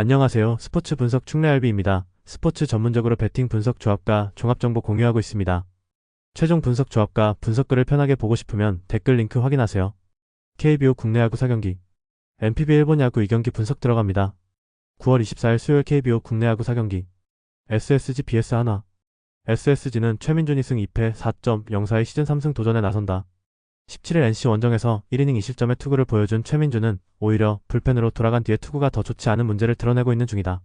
안녕하세요. 스포츠 분석 충래알비입니다. 스포츠 전문적으로 배팅 분석 조합과 종합정보 공유하고 있습니다. 최종 분석 조합과 분석글을 편하게 보고 싶으면 댓글 링크 확인하세요. KBO 국내 야구 4경기 NPB 일본 야구 2경기 분석 들어갑니다. 9월 24일 수요일 KBO 국내 야구 4경기 SSG BS 한화 SSG는 최민준이 승 2패 4.04의 시즌 3승 도전에 나선다. 17일 NC 원정에서 1이닝 2실점의 투구를 보여준 최민준은 오히려 불펜으로 돌아간 뒤에 투구가 더 좋지 않은 문제를 드러내고 있는 중이다.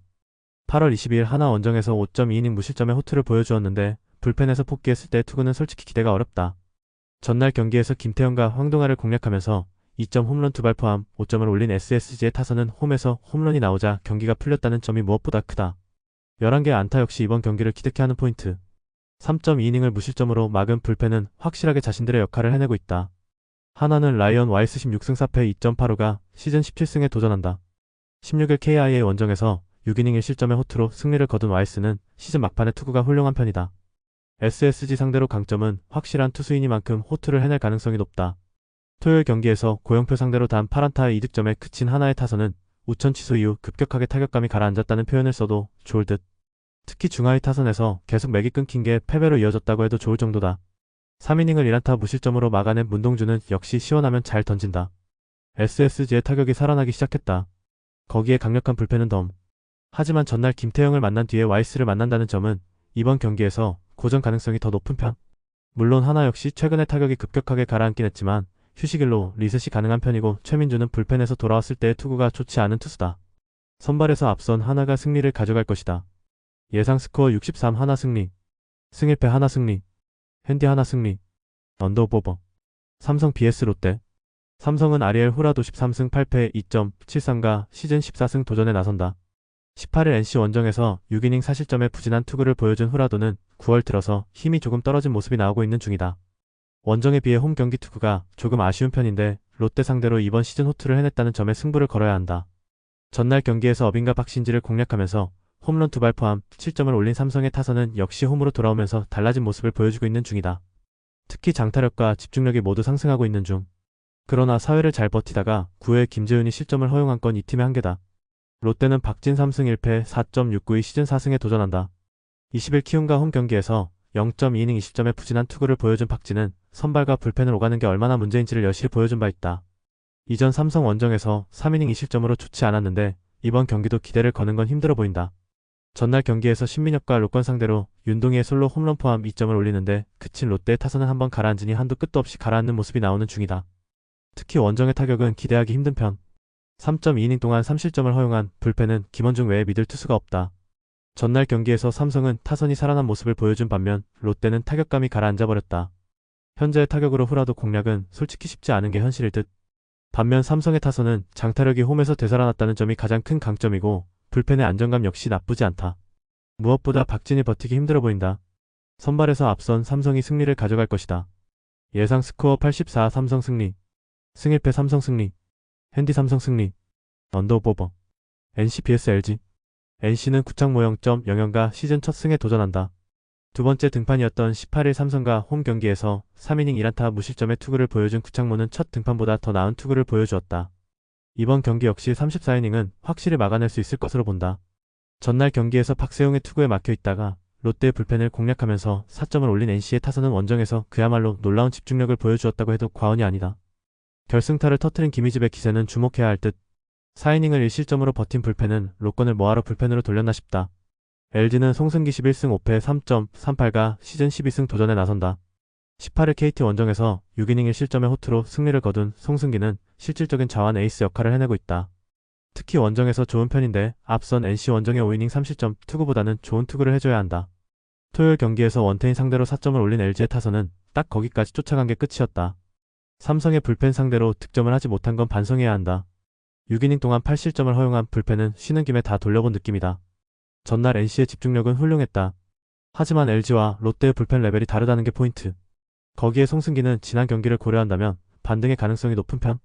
8월 22일 하나 원정에서 5.2이닝 무실점의 호투를 보여주었는데 불펜에서 복귀했을 때 투구는 솔직히 기대가 어렵다. 전날 경기에서 김태형과 황동아를 공략하면서 2점 홈런 두 발 포함 5점을 올린 SSG의 타선은 홈에서 홈런이 나오자 경기가 풀렸다는 점이 무엇보다 크다. 11개 안타 역시 이번 경기를 기득해 하는 포인트. 3.2이닝을 무실점으로 막은 불펜은 확실하게 자신들의 역할을 해내고 있다. 하나는 라이언 와이스 16승 4패 2.85가 시즌 17승에 도전한다. 16일 KIA 원정에서 6이닝 1실점의 호투로 승리를 거둔 와이스는 시즌 막판에 투구가 훌륭한 편이다. SSG 상대로 강점은 확실한 투수이니만큼 호투를 해낼 가능성이 높다. 토요일 경기에서 고영표 상대로 단 8안타의 이득점에 그친 하나의 타선은 우천 취소 이후 급격하게 타격감이 가라앉았다는 표현을 써도 좋을 듯. 특히 중하위 타선에서 계속 맥이 끊긴 게 패배로 이어졌다고 해도 좋을 정도다. 3이닝을 1안타 무실점으로 막아낸 문동주는 역시 시원하면 잘 던진다. SSG의 타격이 살아나기 시작했다. 거기에 강력한 불펜은 덤. 하지만 전날 김태형을 만난 뒤에 와이스를 만난다는 점은 이번 경기에서 고전 가능성이 더 높은 편. 물론 하나 역시 최근에 타격이 급격하게 가라앉긴 했지만 휴식일로 리셋이 가능한 편이고 최민주는 불펜에서 돌아왔을 때의 투구가 좋지 않은 투수다. 선발에서 앞선 하나가 승리를 가져갈 것이다. 예상 스코어 63 하나 승리. 승일패 하나 승리. 핸디 하나 승리. 언더오버. 삼성 BS 롯데. 삼성은 아리엘 후라도 13승 8패 2.73가 시즌 14승 도전에 나선다. 18일 NC 원정에서 6이닝 사실점의 부진한 투구를 보여준 후라도는 9월 들어서 힘이 조금 떨어진 모습이 나오고 있는 중이다. 원정에 비해 홈 경기 투구가 조금 아쉬운 편인데 롯데 상대로 이번 시즌 호투를 해냈다는 점에 승부를 걸어야 한다. 전날 경기에서 어빈과 박신지를 공략하면서 홈런 두 발 포함 7점을 올린 삼성의 타선은 역시 홈으로 돌아오면서 달라진 모습을 보여주고 있는 중이다. 특히 장타력과 집중력이 모두 상승하고 있는 중. 그러나 사회를 잘 버티다가 9회 김재윤이 실점을 허용한 건 이 팀의 한계다. 롯데는 박진 3승 1패 4.69의 시즌 4승에 도전한다. 20일 키움과 홈 경기에서 0.2이닝 20점의 부진한 투구를 보여준 박진은 선발과 불펜을 오가는 게 얼마나 문제인지를 여실히 보여준 바 있다. 이전 삼성 원정에서 3이닝 2실점으로 좋지 않았는데 이번 경기도 기대를 거는 건 힘들어 보인다. 전날 경기에서 신민혁과 로건 상대로 윤동희의 솔로 홈런 포함 2점을 올리는데 그친 롯데의 타선은 한번 가라앉으니 한도 끝도 없이 가라앉는 모습이 나오는 중이다. 특히 원정의 타격은 기대하기 힘든 편. 3.2이닝 동안 3실점을 허용한 불펜은 김원중 외에 믿을 투수가 없다. 전날 경기에서 삼성은 타선이 살아난 모습을 보여준 반면 롯데는 타격감이 가라앉아 버렸다. 현재의 타격으로 후라도 공략은 솔직히 쉽지 않은 게 현실일 듯. 반면 삼성의 타선은 장타력이 홈에서 되살아났다는 점이 가장 큰 강점이고 불펜의 안정감 역시 나쁘지 않다. 무엇보다 박진이 버티기 힘들어 보인다. 선발에서 앞선 삼성이 승리를 가져갈 것이다. 예상 스코어 84 삼성 승리. 승일패 삼성 승리. 핸디 삼성 승리. 언더오버. NC BS LG. NC는 구창 모형점 영영과 시즌 첫 승에 도전한다. 두 번째 등판이었던 18일 삼성과 홈 경기에서 3이닝 1안타 무실점의 투구를 보여준 구창모는 첫 등판보다 더 나은 투구를 보여주었다. 이번 경기 역시 34이닝은 확실히 막아낼 수 있을 것으로 본다. 전날 경기에서 박세용의 투구에 막혀 있다가 롯데의 불펜을 공략하면서 4점을 올린 NC의 타선은 원정에서 그야말로 놀라운 집중력을 보여주었다고 해도 과언이 아니다. 결승타를 터트린 김희집의 기세는 주목해야 할 듯. 4이닝을 1실점으로 버틴 불펜은 로건을 뭐하러 불펜으로 돌렸나 싶다. LG는 송승기 11승 5패 3.38가 시즌 12승 도전에 나선다. 18일 KT 원정에서 6이닝 1실점의 호투로 승리를 거둔 송승기는 실질적인 자완 에이스 역할을 해내고 있다. 특히 원정에서 좋은 편인데 앞선 NC 원정의 5이닝 3실점 투구보다는 좋은 투구를 해줘야 한다. 토요일 경기에서 원태인 상대로 4점을 올린 LG의 타선은 딱 거기까지 쫓아간 게 끝이었다. 삼성의 불펜 상대로 득점을 하지 못한 건 반성해야 한다. 6이닝 동안 8실점을 허용한 불펜은 쉬는 김에 다 돌려본 느낌이다. 전날 NC의 집중력은 훌륭했다. 하지만 LG와 롯데의 불펜 레벨이 다르다는 게 포인트. 거기에 송승기는 지난 경기를 고려한다면 반등의 가능성이 높은 편.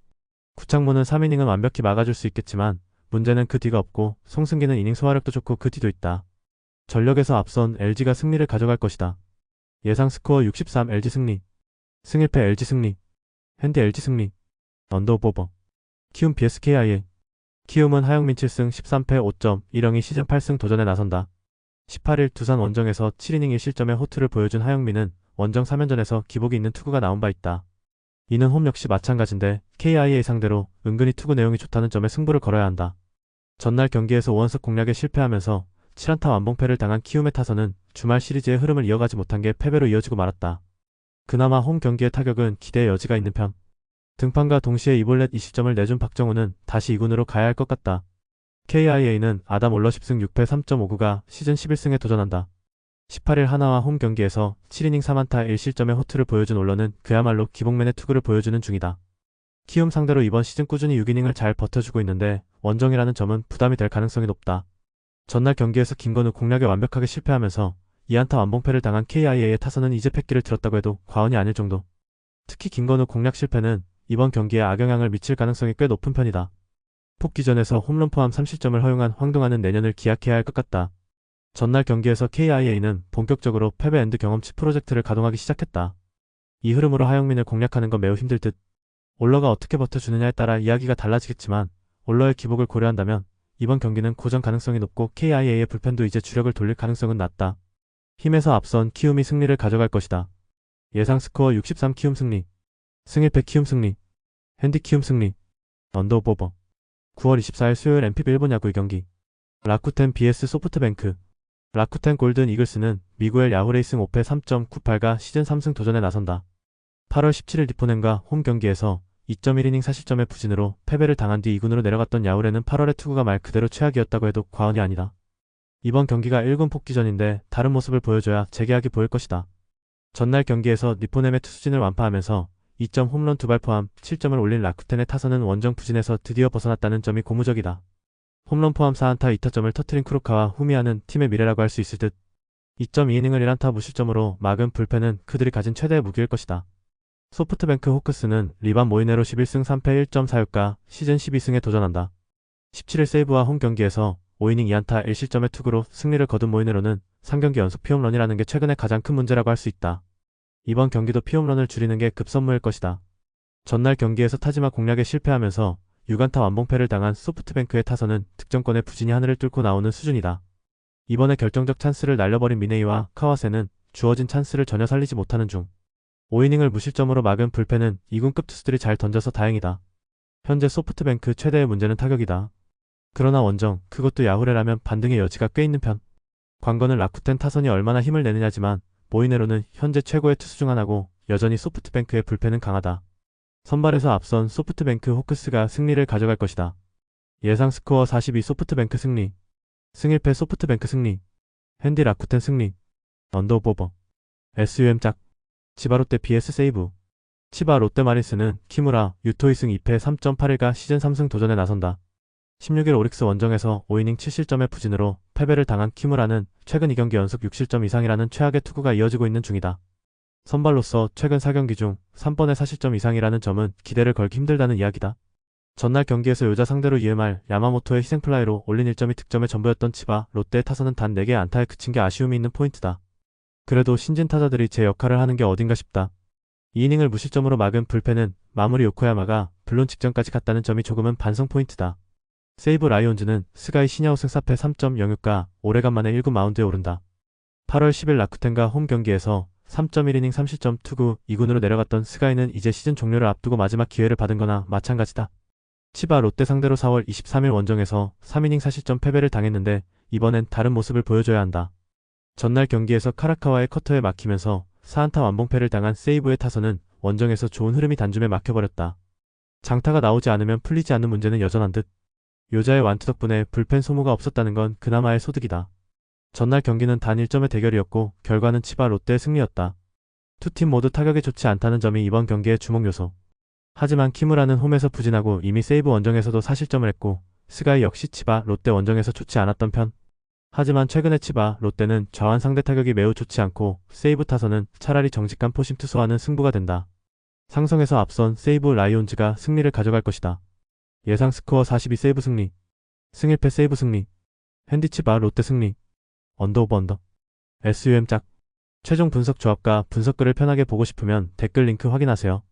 구창모는 3이닝은 완벽히 막아줄 수 있겠지만 문제는 그 뒤가 없고 송승기는 이닝 소화력도 좋고 그 뒤도 있다. 전력에서 앞선 LG가 승리를 가져갈 것이다. 예상 스코어 63 LG 승리. 승일패 LG 승리. 핸디 LG 승리. 언더 오버. 키움 BSKIA. 키움은 하영민 7승 13패 5점, 이령이 시즌 8승 도전에 나선다. 18일 두산 원정에서 7이닝 1실점의 호투를 보여준 하영민은 원정 3연전에서 기복이 있는 투구가 나온 바 있다. 이는 홈 역시 마찬가지인데 KIA 상대로 은근히 투구 내용이 좋다는 점에 승부를 걸어야 한다. 전날 경기에서 5원석 공략에 실패하면서 7안타 완봉패를 당한 키움의 타선은 주말 시리즈의 흐름을 이어가지 못한 게 패배로 이어지고 말았다. 그나마 홈 경기의 타격은 기대의 여지가 있는 편. 등판과 동시에 이볼렛 20점을 내준 박정우는 다시 2군으로 가야 할 것 같다. KIA는 아담 올러 10승 6패 3.59가 시즌 11승에 도전한다. 18일 하나와 홈 경기에서 7이닝 3안타 1실점의 호투를 보여준 올러는 그야말로 기복맨의 투구를 보여주는 중이다. 키움 상대로 이번 시즌 꾸준히 6이닝을 잘 버텨주고 있는데 원정이라는 점은 부담이 될 가능성이 높다. 전날 경기에서 김건우 공략에 완벽하게 실패하면서 2안타 완봉패를 당한 KIA의 타선은 이제 패기를 들었다고 해도 과언이 아닐 정도. 특히 김건우 공략 실패는 이번 경기에 악영향을 미칠 가능성이 꽤 높은 편이다. 폭기전에서 홈런 포함 3실점을 허용한 황동환은 내년을 기약해야 할 것 같다. 전날 경기에서 KIA는 본격적으로 패배 엔드 경험치 프로젝트를 가동하기 시작했다. 이 흐름으로 하영민을 공략하는 건 매우 힘들 듯. 올러가 어떻게 버텨주느냐에 따라 이야기가 달라지겠지만 올러의 기복을 고려한다면 이번 경기는 고전 가능성이 높고 KIA의 불펜도 이제 주력을 돌릴 가능성은 낮다. 힘에서 앞선 키움이 승리를 가져갈 것이다. 예상 스코어 63 키움 승리. 승일패 키움 승리. 핸디 키움 승리. 언더오버. 9월 24일 수요일 MPB 일본 야구 경기. 라쿠텐 BS 소프트뱅크. 라쿠텐 골든 이글스는 미구엘 야후레이싱 5패 3.98가 시즌 3승 도전에 나선다. 8월 17일 리포넨과 홈 경기에서 2.1이닝 사실점의 부진으로 패배를 당한 뒤 2군으로 내려갔던 야후레는 8월의 투구가 말 그대로 최악이었다고 해도 과언이 아니다. 이번 경기가 1군 복귀전인데 다른 모습을 보여줘야 재계약이 보일 것이다. 전날 경기에서 니포넴의 투수진을 완파하면서 2점 홈런 두 발 포함 7점을 올린 라쿠텐의 타선은 원정 부진에서 드디어 벗어났다는 점이 고무적이다. 홈런 포함 4안타 2타점을 터트린 크루카와 후미아는 팀의 미래라고 할 수 있을 듯 2.2이닝을 1안타 무실점으로 막은 불펜은 그들이 가진 최대의 무기일 것이다. 소프트뱅크 호크스는 리반 모이네로 11승 3패 1.46가 시즌 12승에 도전한다. 17일 세이브와 홈 경기에서 5이닝 2안타 1실점의 투구로 승리를 거둔 모이네로는 3경기 연속 피홈런이라는 게 최근에 가장 큰 문제라고 할 수 있다. 이번 경기도 피홈런을 줄이는 게 급선무일 것이다. 전날 경기에서 타지마 공략에 실패하면서 6안타 완봉패를 당한 소프트뱅크의 타선은 득점권의 부진이 하늘을 뚫고 나오는 수준이다. 이번에 결정적 찬스를 날려버린 미네이와 카와세는 주어진 찬스를 전혀 살리지 못하는 중. 5이닝을 무실점으로 막은 불펜은 2군급 투수들이 잘 던져서 다행이다. 현재 소프트뱅크 최대의 문제는 타격이다. 그러나 원정, 그것도 야후레라면 반등의 여지가 꽤 있는 편. 관건은 라쿠텐 타선이 얼마나 힘을 내느냐지만 모이네로는 현재 최고의 투수 중 하나고 여전히 소프트뱅크의 불펜은 강하다. 선발에서 앞선 소프트뱅크 호크스가 승리를 가져갈 것이다. 예상 스코어 42 소프트뱅크 승리. 승일패 소프트뱅크 승리. 핸디 라쿠텐 승리. 언더오버. SUM 짝. 치바 롯데 BS 세이브. 치바 롯데 마리스는 키무라 유토이 승 2패 3.81가 시즌 3승 도전에 나선다. 16일 오릭스 원정에서 5이닝 7실점의 부진으로 패배를 당한 키무라는 최근 2경기 연속 6실점 이상이라는 최악의 투구가 이어지고 있는 중이다. 선발로서 최근 4경기 중 3번의 4실점 이상이라는 점은 기대를 걸기 힘들다는 이야기다. 전날 경기에서 요자 상대로 EMR 야마모토의 희생플라이로 올린 1점이 득점의 전부였던 치바 롯데의 타선은 단 4개의 안타에 그친 게 아쉬움이 있는 포인트다. 그래도 신진 타자들이 제 역할을 하는 게 어딘가 싶다. 2이닝을 무실점으로 막은 불펜은 마무리 요코야마가 블론 직전까지 갔다는 점이 조금은 반성 포인트다. 세이브 라이온즈는 스가이 시냐우승 4패 3.06가 오래간만에 1군 마운드에 오른다. 8월 10일 라쿠텐과 홈 경기에서 3.1이닝 3실점 투구 2군으로 내려갔던 스가이는 이제 시즌 종료를 앞두고 마지막 기회를 받은 거나 마찬가지다. 치바 롯데 상대로 4월 23일 원정에서 3이닝 4실점 패배를 당했는데 이번엔 다른 모습을 보여줘야 한다. 전날 경기에서 카라카와의 커터에 막히면서 4안타 완봉패를 당한 세이브의 타선은 원정에서 좋은 흐름이 단숨에 막혀버렸다. 장타가 나오지 않으면 풀리지 않는 문제는 여전한 듯. 요자의 완투 덕분에 불펜 소모가 없었다는 건 그나마의 소득이다. 전날 경기는 단 1점의 대결이었고 결과는 치바 롯데의 승리였다. 두 팀 모두 타격이 좋지 않다는 점이 이번 경기의 주목 요소. 하지만 키무라는 홈에서 부진하고 이미 세이브 원정에서도 사실점을 했고 스가이 역시 치바 롯데 원정에서 좋지 않았던 편. 하지만 최근에 치바 롯데는 좌완 상대 타격이 매우 좋지 않고 세이브 타선은 차라리 정직한 포심 투수와는 승부가 된다. 상성에서 앞선 세이브 라이온즈가 승리를 가져갈 것이다. 예상 스코어 42 세이브 승리. 승일패 세이브 승리. 핸디치바 롯데 승리. 언더오버 언더. SUM 짝. 최종 분석 조합과 분석글을 편하게 보고 싶으면 댓글 링크 확인하세요.